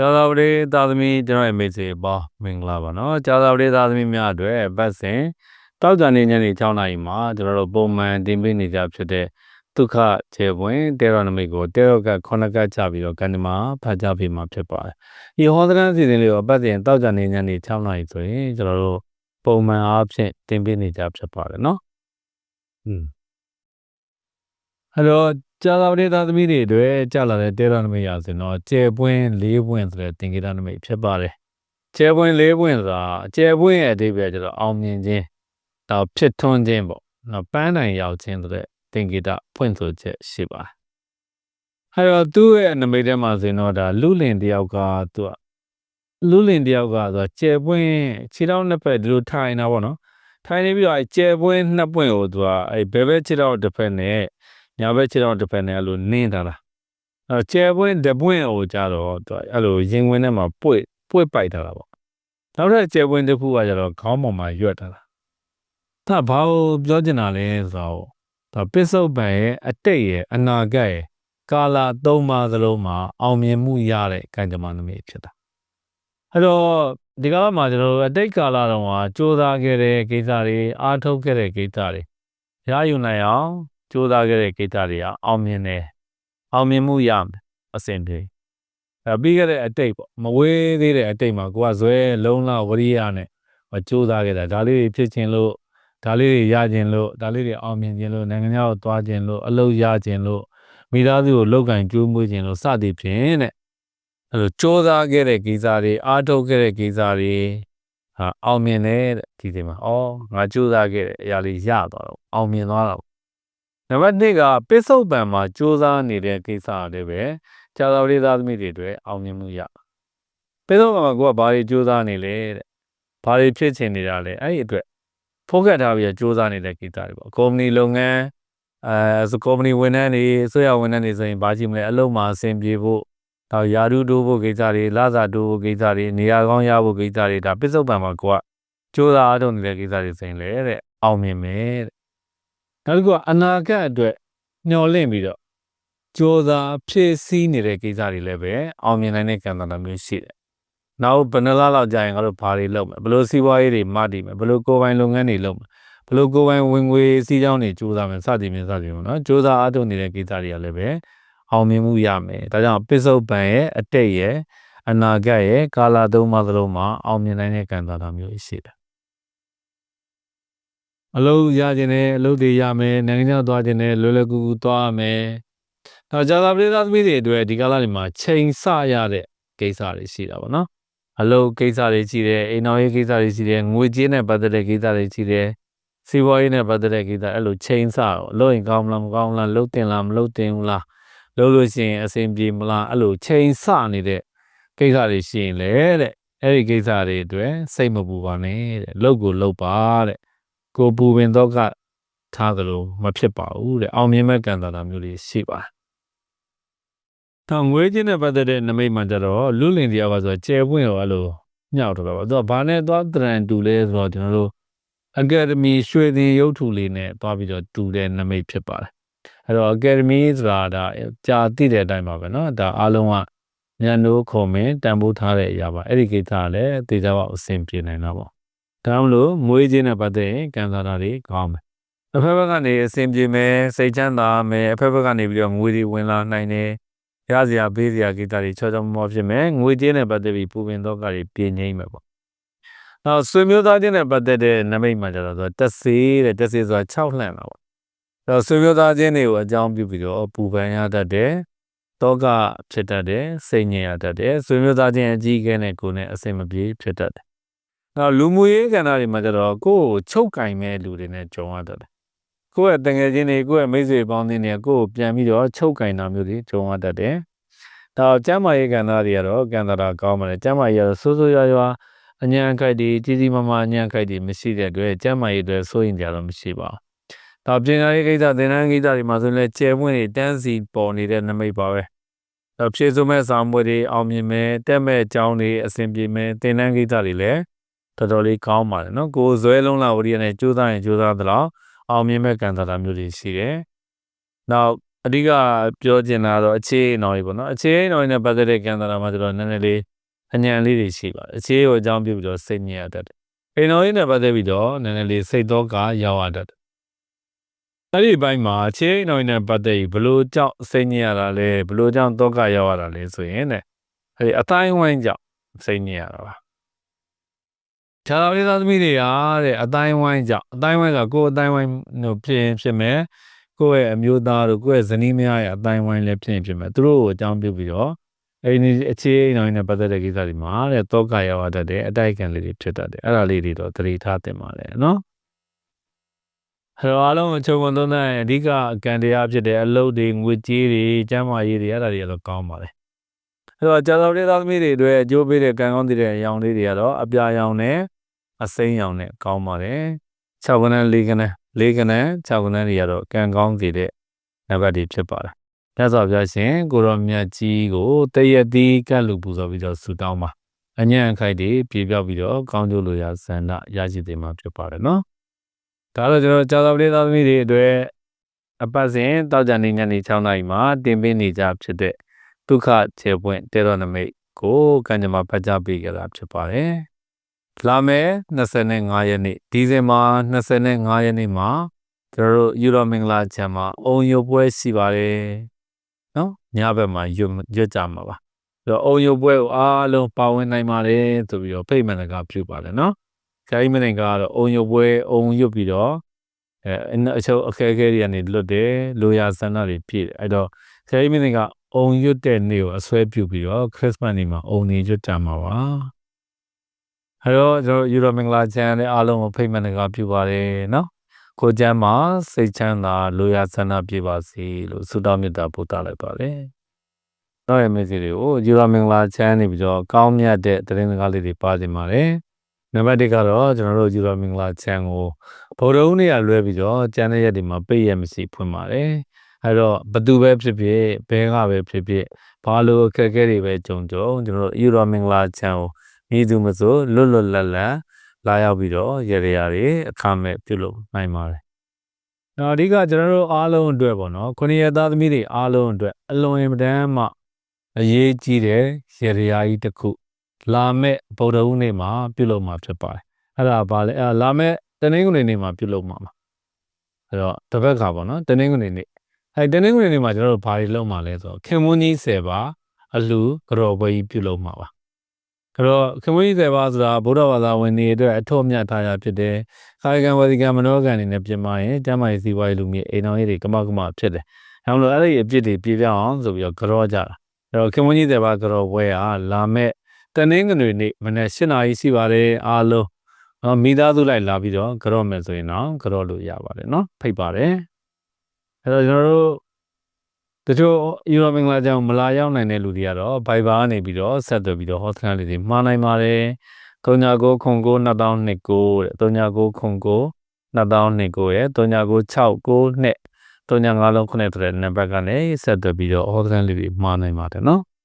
ကျောင်းသားပရိသတ်သမီးကျွန်တော်ရဲ့မိတ်ဆွေပေါင်းမင်္ဂလာပါနော်ကျောင်းသားပရိသတ်သမီးများအတွက်ပတ်စဉ်တောက်ကြနေညနေ6နာရီမှာကျွန်တော်တို့ပုံမှန်တင်ပြနေကြဖြစ်တဲ့ဒုက္ခခြေပွင့်တေရောနမိတ်ကိုတေရောကခုနကချပြီးတော့ကန်ဒီမှာဖတ်ကြပေးမှာဖြစ်ပါတယ်ဒီဟောဒရန်စီစဉ်လေးကိုပတ်စဉ်တောက်ကြနေညနေ6နာရီဆိုရင်ကျွန်တော်တို့ပုံမှန်အားဖြင့်တင်ပြနေကြဖြစ်ပါတယ်နော်อืมအဲ့တော့ ကြာသာပရိသတ်သမီးတွေအတွက်ကြာလာတဲ့တေရနမိတ်ရဆိုတော့ကျဲပွင့်၄ပွင့်ဆိုတဲ့သင်္ကေတနမိတ်ဖြစ်ပါတယ်။ကျဲပွင့်၄ပွင့်ဆိုတာကျဲပွင့်ရဲ့အဓိပ္ပာယ်ကျတော့အောင်မြင်ခြင်းတော့ဖြစ်ထွန်းခြင်းပေါ့။နော်ပန်းတိုင်ရောက်ခြင်းဆိုတဲ့သင်္ကေတဖွင့်ဆိုချက်ရှိပါတယ်။အဲတော့သူ့ရဲ့နမိတ်ထဲမှာဆိုရင်တော့ဒါလူလင်တယောက်ကသူကလူလင်တယောက်ကဆိုကျဲပွင့်ခြေထောက်နှစ်ဖက်ဒီလိုထိုင်တာပေါ့နော်။ထိုင်နေပြီးတော့အဲကျဲပွင့်နှစ်ပွင့်ကိုသူကအဲဘယ်ဘက်ခြေထောက်တစ်ဖက်နဲ့ ညာဘက်ခြေထောက်တစ်ဖက်နဲ့အဲ့လိုနင်းထားတာအဲကျဲပွင့်တပွင့်ဟိုကြတော့သူအဲ့လိုရင်ဝင်ထဲမှာပွေ့ပွေ့ပိုက်ထားတာပေါ့နောက်ထပ်ကျဲပွင့်တစ်ခုကကြတော့ခေါင်းပေါ်မှာရွက်ထားတာဒါဘာလို့ပြောချင်တာလဲဆိုတော့ဒါပစ္စုပန်ရဲ့အတိတ်ရဲ့အနာဂတ်ရဲ့ကာလသုံးပါးသလုံးမှာအောင်မြင်မှုရတဲ့ကံကြမ္မာနမိတ်ဖြစ်တာအဲ့တော့ဒီကာလမှာကျွန်တော်တို့အတိတ်ကာလတုန်းကစူးစမ်းခဲ့တဲ့ကိစ္စတွေအားထုတ်ခဲ့တဲ့ကိစ္စတွေရယူနိုင်အောင် ကြိုးစားခဲ့တဲ့ကိစ္စတွေကအောင်မြင်တယ်အောင်မြင်မှုရမယ်အစဉ်ပြေအဲပြီးခဲ့တဲ့အတိတ်ပေါ့မဝေးသေးတဲ့အတိတ်မှာကိုကဇွဲလုံးလဝရိယနဲ့ကြိုးစားခဲ့တာဒါလေးတွေဖြစ်ခြင်းလို့ဒါလေးတွေရခြင်းလို့ဒါလေးတွေအောင်မြင်ခြင်းလို့နိုင်ငံခြားကိုသွားခြင်းလို့အလုပ်ရခြင်းလို့မိသားစုကိုလောက်ကင်ကျွေးမွေးခြင်းလို့စသည်ဖြင့်တဲ့အဲလိုကြိုးစားခဲ့တဲ့ကိစ္စတွေအားထုတ်ခဲ့တဲ့ကိစ္စတွေဟာအောင်မြင်တယ်တဲ့ဒီဒီမှာအော်ငါကြိုးစားခဲ့တဲ့အရာလေးရသွားတော့အောင်မြင်သွားတာ နံပါတ်2ကပစ္စုပန်မှာစူးစမ်းနေတဲ့ကိစ္စတွေပဲခြားတော်လေးသားသမီးတွေအတွက်အောင်မြင်မှုရပစ္စုပန်မှာကိုကဘာတွေစူးစမ်းနေလဲတဲ့ဘာတွေဖြစ်ချင်နေတာလဲအဲ့ဒီအတွက်ဖိုးကတ်ထားပြီးစူးစမ်းနေတဲ့ကိစ္စတွေပေါ့ကုမ္ပဏီလုပ်ငန်းအဲကုမ္ပဏီဝန်ထမ်းတွေအစိုးရဝန်ထမ်းတွေဆိုရင်ဘာကြည့်မလဲအလုပ်မှာအဆင်ပြေဖို့တော့ယာရုတိုးဖို့ကိစ္စတွေလစာတိုးဖို့ကိစ္စတွေနေရာကောင်းရဖို့ကိစ္စတွေဒါပစ္စုပန်မှာကိုကစူးစမ်းအားထုတ်နေတဲ့ကိစ္စတွေဆိုရင်လေတဲ့အောင်မြင်မယ်တဲ့ နောက်တစ်ခုကအနာဂတ်အတွက်ညှော်လင့်ပြီးတော့ကြိုးစားဖြည့်ဆည်းနေတဲ့ကိစ္စတွေလည်းပဲအောင်မြင်နိုင်တဲ့ကံတနာမျိုးရှိတယ်။နောက်ဘယ်နှလားလောက်ကြာရင်ငါတို့ဘာတွေလုပ်မလဲဘယ်လိုစီးပွားရေးတွေမတည်မလဲဘယ်လိုကိုယ်ပိုင်လုပ်ငန်းတွေလုပ်မလဲဘယ်လိုကိုယ်ပိုင်ဝင်ငွေစီးကြောင်းတွေကြိုးစားမယ်စသည်ဖြင့်စသည်ဖြင့်နော်ကြိုးစားအားထုတ်နေတဲ့ကိစ္စတွေကလည်းပဲအောင်မြင်မှုရမယ်။ဒါကြောင့်ပစ္စုပန်ရဲ့အတိတ်ရဲ့အနာဂတ်ရဲ့ကာလသုံးပါးသလုံးမှာအောင်မြင်နိုင်တဲ့ကံတနာမျိုးရှိတယ် အလုပ်ရခြင်းနဲ့အလုပ်တွေရမယ်နိုင်ငံခြားသွားခြင်းနဲ့လွယ်လွယ်ကူကူသွားရမယ်။ဒါကြာသာပြည်သားသမီးတွေအတွက်ဒီကာလတွေမှာချိန်ဆရတဲ့ကိစ္စတွေရှိတာပေါ့နော်။အလုပ်ကိစ္စတွေရှိတယ်အိမ်တော်ရေးကိစ္စတွေရှိတယ်ငွေကြေးနဲ့ပတ်သက်တဲ့ကိစ္စတွေရှိတယ်စီးပွားရေးနဲ့ပတ်သက်တဲ့ကိစ္စအဲ့လိုချိန်ဆတော့အလုပ်ရင်ကောင်းမလားမကောင်းလားလုပ်တင်လားမလုပ်တင်ဘူးလားလုပ်လို့ရှိရင်အဆင်ပြေမလားအဲ့လိုချိန်ဆနေတဲ့ကိစ္စတွေရှိရင်လေတဲ့အဲ့ဒီကိစ္စတွေအတွက်စိတ်မပူပါနဲ့တဲ့လုပ်ကိုလုပ်ပါတဲ့ ကိုပူပင်တော့ကထားသလိုမဖြစ်ပါဘူးတဲ့အောင်မြင်မဲ့ကံတာမျိုးလေးရှိပါတယ်။တော့ငွေချင်းနဲ့ပတ်သက်တဲ့နမိတ်မှကြတော့လူလင်တရားကဆိုကျဲပွင့်ရောအဲ့လိုညှောက်တော့တာပါ။သူကဘာနဲ့သွားတရန်တူလဲဆိုတော့ကျွန်တော်တို့အကယ်ဒမီရွှေသင်ရုပ်ထုလေးနဲ့သွားပြီးတော့တူတဲ့နမိတ်ဖြစ်ပါတယ်။အဲ့တော့အကယ်ဒမီဆိုတာဒါကြာသိတဲ့အတိုင်းပါပဲเนาะဒါအားလုံးကညံတို့ခုံမင်းတန်ဖိုးထားတဲ့အရာပါအဲ့ဒီကိစ္စကလည်းတေချာပါအဆင်ပြေနိုင်တာပေါ့ ဒါမှမလို့မွေးခြင်းနဲ့ပတ်သက်ရင်ကံစားတာတွေကောင်းမယ်အဖက်ဘက်ကနေအဆင်ပြေမယ်စိတ်ချမ်းသာမယ်အဖက်ဘက်ကနေပြီးတော့ငွေတွေဝင်လာနိုင်တယ်ရစရာပေးစရာကိစ္စတွေချောချောမောဖြစ်မယ်ငွေကြေးနဲ့ပတ်သက်ပြီးပူပင်တော့ကတွေပြင်းငိမ့်မယ်ပေါ့နောက်ဆွေမျိုးသားချင်းနဲ့ပတ်သက်တဲ့နမိတ်မှာကျတော့တက်စေးတဲ့တက်စေးဆိုတာ6လှန့်တာပေါ့အဲဆွေမျိုးသားချင်းတွေကိုအကြောင်းပြုပြီးတော့ပူပန်ရတတ်တယ်တောကဖြစ်တတ်တယ်စိတ်ညစ်ရတတ်တယ်ဆွေမျိုးသားချင်းအကြီးအကဲနဲ့ကိုယ်နဲ့အဆင်မပြေဖြစ်တတ်တယ် နောက်လူမှုရေးကဏ္ဍတွေမှာကျတော့ကိုယ့်ကိုချုပ်ကင်မဲ့လူတွေနဲ့ကြုံရတော့တယ်ကိုယ့်ရဲ့တငယ်ချင်းတွေကိုယ့်ရဲ့မိတ်ဆွေပေါင်းသင်းတွေကိုယ့်ကိုပြန်ပြီးတော့ချုပ်ကင်တာမျိုးတွေကြုံရတတ်တယ်ဒါကျမ်းမာရေးကဏ္ဍတွေကတော့ကံတာတာကောင်းပါတယ်ကျမ်းမာရေးကတော့စိုးစိုးရွားရွားအညံအခိုက်တွေကြီးကြီးမားမားအညံအခိုက်တွေမရှိတဲ့အတွက်ကျမ်းမာရေးတွေစိုးရင်ကြတော့မရှိပါဘူးဒါပညာရေးကိစ္စသင်တန်းကိစ္စတွေမှာဆိုရင်ကျဲပွင့်တွေတန်းစီပေါ်နေတဲ့နမိတ်ပါပဲ။ဒါဖြည့်စုံမဲ့ဆောင်ပွဲတွေအောင်မြင်မယ်တက်မဲ့အကြောင်းတွေအဆင်ပြေမယ်သင်တန်းကိစ္စတွေလည်း တော်တော်လေးကောင်းပါတယ်နော်ကိုဇွဲလုံးလာဝရိယနဲ့ကြိုးစားရင်ကြိုးစားသလားအောင်မြင်မဲ့ကံတာတာမျိုးတွေရှိတယ်နောက်အဓိကပြောချင်တာကတော့အခြေအနှောင်ကြီးပေါ့နော်အခြေအနှောင်ကြီးနဲ့ပတ်သက်တဲ့ကံတာမှာကျွန်တော်နည်းနည်းလေးအညံလေးတွေရှိပါတယ်အခြေကိုအကြောင်းပြုပြီးတော့စိတ်ညစ်ရတတ်တယ်အိမ်တော်ကြီးနဲ့ပတ်သက်ပြီးတော့နည်းနည်းလေးစိတ်တော့ကရောက်ရတတ်တယ်အဲ့ဒီဘိုင်းမှာအခြေအနှောင်ကြီးနဲ့ပတ်သက်ပြီးဘလို့ကြောင့်စိတ်ညစ်ရတာလဲဘလို့ကြောင့်တော့ကရောက်ရတာလဲဆိုရင်တဲ့အဲ့ဒီအတိုင်းဝိုင်းကြောင့်စိတ်ညစ်ရတာပါ ခြားတော်လေးသားသမီးတွေကတဲ့အတိုင်းဝိုင်းကြောင့်အတိုင်းဝိုင်းကကိုယ်အတိုင်းဝိုင်းတို့ဖြစ်ရင်ဖြစ်မယ်ကိုယ့်ရဲ့အမျိုးသားတို့ကိုယ့်ရဲ့ဇနီးမယားရဲ့အတိုင်းဝိုင်းလည်းဖြစ်ရင်ဖြစ်မယ်သူတို့ကိုအကြောင်းပြုပြီးတော့အဲ့ဒီအခြေအိမ်တော်နဲ့ပတ်သက်တဲ့ကိစ္စတွေမှာတဲ့တောကရောက်တတ်တဲ့အတိုက်ခံလေးတွေဖြစ်တတ်တယ်အဲ့ဒါလေးတွေတော့သတိထားသင့်ပါတယ်နော်ဟယ်လိုအားလုံးချုံကုန်သုံးတဲ့အဓိကအကံတရားဖြစ်တဲ့အလုပ်တွေငွေကြေးတွေကျန်းမာရေးတွေအဲ့ဒါတွေကတော့ကောင်းပါတယ်အဲ့တော့ကြာတော်လေးသားသမီးတွေအတွက်အကျိုးပေးတဲ့ကံကောင်းတဲ့အရောင်လေးတွေကတော့အပြာရောင်နဲ့ အစိမ်းရောင်နဲ့ကောင်းပါတယ်6ခန်း4ခန်း4ခန်း6ခန်းတွေကတော့ကံကောင်းစေတဲ့နံပါတ်တွေဖြစ်ပါတယ်မြတ်စွာဘုရားရှင်ကိုရောမြတ်ကြီးကိုတရတိကတ်လူပူဇော်ပြီးတော့ဆုတောင်းပါအညံ့အခိုက်တွေပြေပြောက်ပြီးတော့ကောင်းကျိုးလိုရာဆန္ဒရရှိသေးမှာဖြစ်ပါတယ်နော်ဒါတော့ကျွန်တော်ကြာသာပရိသတ်သမီးတွေအတွက်အပတ်စဉ်တောက်ကြနေညနေ6နာရီမှာတင်ပေးနေကြဖြစ်တဲ့ဒုက္ခခြေပွင့်တေတော်နမိတ်ကိုကံကြမ္မာဖတ်ကြားပေးကြတာဖြစ်ပါတယ် လာမယ်25ရက်နေ့ဒီဇင်ဘာ25ရက်နေ့မှာကျွန်တော်တို့ယူရိုမင်္ဂလာချမ်းမှာအုံရုပ်ပွဲရှိပါတယ်နော်ညဘက်မှာရွတ်ရွတ်ကြမှာပါဆိုတော့အုံရုပ်ပွဲကိုအားလုံးပါဝင်နိုင်ပါတယ်ဆိုပြီးတော့ဖိတ်မှန်တကပြုပါတယ်နော်ဆရာကြီးမင်းကတော့အုံရုပ်ပွဲအုံရွတ်ပြီးတော့အဲအချုပ်အခက်အခဲတွေကနေလွတ်တယ်လိုရာဆန္ဒတွေပြည့်တယ်အဲ့တော့ဆရာကြီးမင်းကအုံရွတ်တဲ့နေ့ကိုအစွဲပြုပြီးတော့ခရစ်စမတ်နေ့မှာအုံနေရွတ်ကြမှာပါ အဲ့တော့ကျွန်တော်ယူရိုမင်္ဂလာချမ်းတဲ့အားလုံးကိုဖိတ်မှန်တကပြုပါတယ်နော်ကိုကျမ်းမှာစိတ်ချမ်းသာလိုရာဆန္ဒပြပါစေလို့ဆုတောင်းမေတ္တာပို့သလိုက်ပါတယ်။တော့ရဲ့မေစီတွေကိုယူရာမင်္ဂလာချမ်းနေပြီးတော့ကောင်းမြတ်တဲ့တရင်စကားလေးတွေပါတင်ပါတယ်။နံပါတ်1ကတော့ကျွန်တော်တို့ယူရာမင်္ဂလာချမ်းကိုဗုဒ္ဓဦးနေ့ကလွဲပြီးတော့ကျမ်းတဲ့ရက်တွေမှာပိတ်ရမရှိဖွင့်ပါတယ်။အဲတော့ဘသူပဲဖြစ်ဖြစ်ဘဲကပဲဖြစ်ဖြစ်ဘာလို့အခက်အခဲတွေပဲကြုံကြုံကျွန်တော်တို့ယူရာမင်္ဂလာချမ်းကို မိသူမဆိုလွတ်လွတ်လပ်လပ်လာရောက်ပြီးတော့ရေရရာတွေအခမဲ့ပြုလုပ်နိုင်ပါတယ်။နောက်အဓိကကျွန်တော်တို့အားလုံးအတွက်ပေါ့နော်ခုနှစ်ရက်သားသမီးတွေအားလုံးအတွက်အလွန်အင်မတန်မှအရေးကြီးတဲ့ရေရရာကြီးတစ်ခု လာမဲ့ဗုဒ္ဓဦးနေ့မှာပြုလုပ်မှာဖြစ်ပါတယ်။အဲ့ဒါဘာလဲအဲ့လာမဲ့တနင်္ဂနွေနေ့မှာပြုလုပ်မှာပါ။အဲ့တော့တပတ်ခါပေါ့နော်တနင်္ဂနွေနေ့အဲ့တနင်္ဂနွေနေ့မှာကျွန်တော်တို့ဘာတွေလုပ်မှာလဲဆိုတော့ခင်မွန်းကြီး၁၀ပါအလှကြော်ပွဲကြီးပြုလုပ်မှာပါ အဲ့တော့ခင်မွေးစေပါဆိုတာဗုဒ္ဓဘာသာဝင်တွေအတွက်အထောက်အမြတ်ထားရဖြစ်တယ်။ကာယကံဝစီကံမနောကံတွေနဲ့ပြင်မာရင်ကျမ်းမာရေးစီးပွားရေးလူမျိုးအိမ်တော်ရေးတွေကမကမဖြစ်တယ်။အဲလိုအဲ့ဒီအပြစ်တွေပြေပြောင်းအောင်ဆိုပြီးတော့ကြောကြတာ။အဲ့တော့ခင်မွေးစေပါကြောပွဲဟာလာမဲ့တနင်္ဂနွေနေ့မနေ့၈နာရီရှိပါတယ်အားလုံးနော်မိသားစုလိုက်လာပြီးတော့ကြောမယ်ဆိုရင်တော့ကြောလို့ရပါတယ်နော်ဖိတ်ပါတယ်။အဲ့တော့ကျွန်တော်တို့ တချို့ယူရိုမင်္ဂလာကြောင့်မလာရောက်နိုင်တဲ့လူတွေကတော့ Viber ကနေပြီးတော့ဆက်သွယ်ပြီးတော့ hotline လေးတွေမှားနိုင်ပါတယ်။39ခု9 2029တဲ့39ခု9 2029ရဲ့3969နဲ့3959တဲ့နံပါတ်ကနေဆက်သွယ်ပြီးတော့ hotline လေးတွေမှားနိုင်ပါတယ်နော်။